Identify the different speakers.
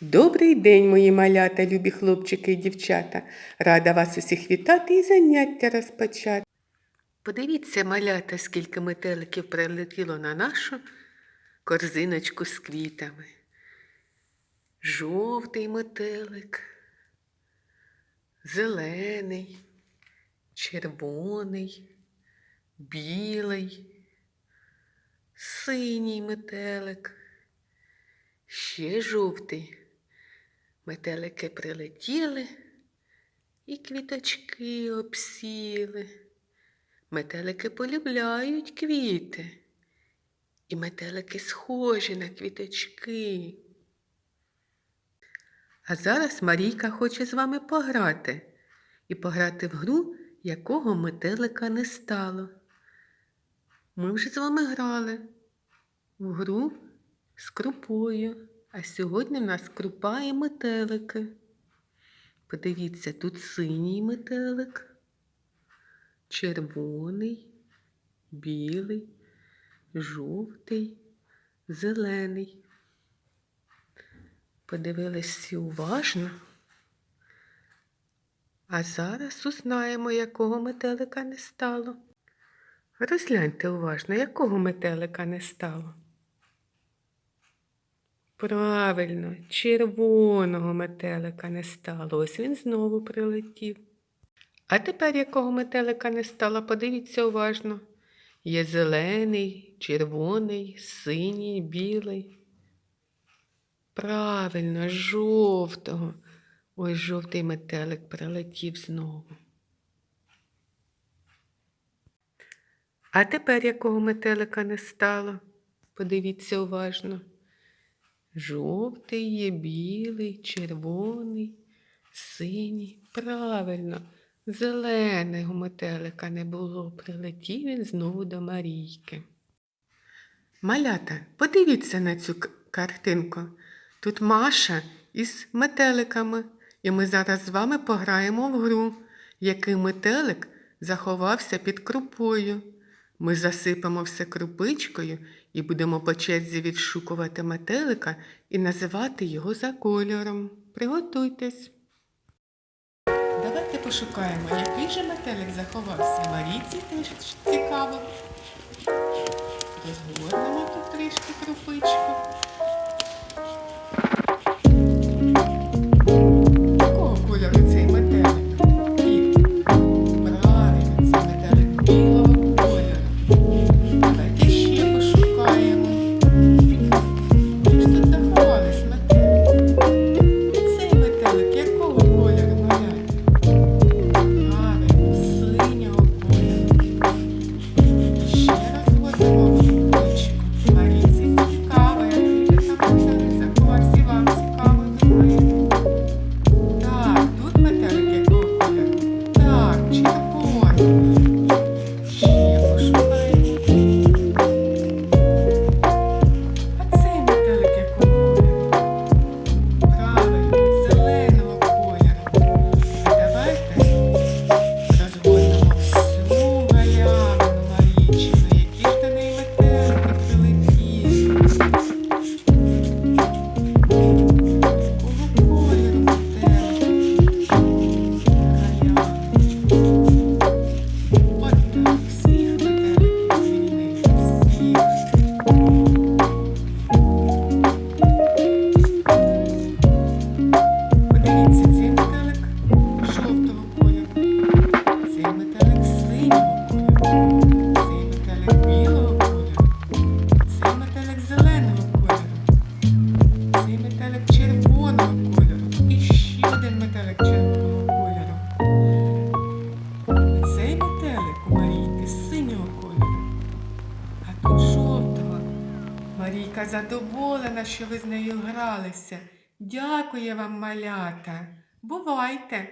Speaker 1: Добрий день, мої малята, любі хлопчики і дівчата. Рада вас усіх вітати і заняття розпочати. Подивіться, малята, скільки метеликів прилетіло на нашу корзиночку з квітами. Жовтий метелик, зелений, червоний, білий, синій метелик, ще жовтий. Метелики прилетіли і квіточки обсіли. Метелики полюбляють квіти, і метелики схожі на квіточки. А зараз Марійка хоче з вами пограти і пограти в гру, якого метелика не стало. Ми вже з вами грали в гру з крупою, а сьогодні в нас крупа і метелики. Подивіться, тут синій метелик, червоний, білий, жовтий, зелений. Подивились всі уважно. А зараз узнаємо, якого метелика не стало. Розгляньте уважно, якого метелика не стало. Правильно, червоного метелика не стало. Ось він знову прилетів. А тепер якого метелика не стало, подивіться уважно. Є зелений, червоний, синій, білий. Правильно, жовтого. Ось жовтий метелик прилетів знову. А тепер якого метелика не стало? Подивіться уважно. Жовтий є білий, червоний, синій. Правильно, зеленого метелика не було. Прилетів він знову до Марійки. Малята, подивіться на цю картинку. Тут Маша із метеликами, і ми зараз з вами пограємо в гру, який метелик заховався під крупою. Ми засипемо все крупичкою і будемо по черзі відшукувати метелика і називати його за кольором. Приготуйтесь. Давайте пошукаємо, який же метелик заховався. Марійці теж цікаво. Розгорнемо тут трішки крупичку. Один метелик червоного кольору. Цей метелик у Марійки синього кольору, а тут жовтого. Марійка задоволена, що ви з нею гралися. Дякую вам, малята. Бувайте!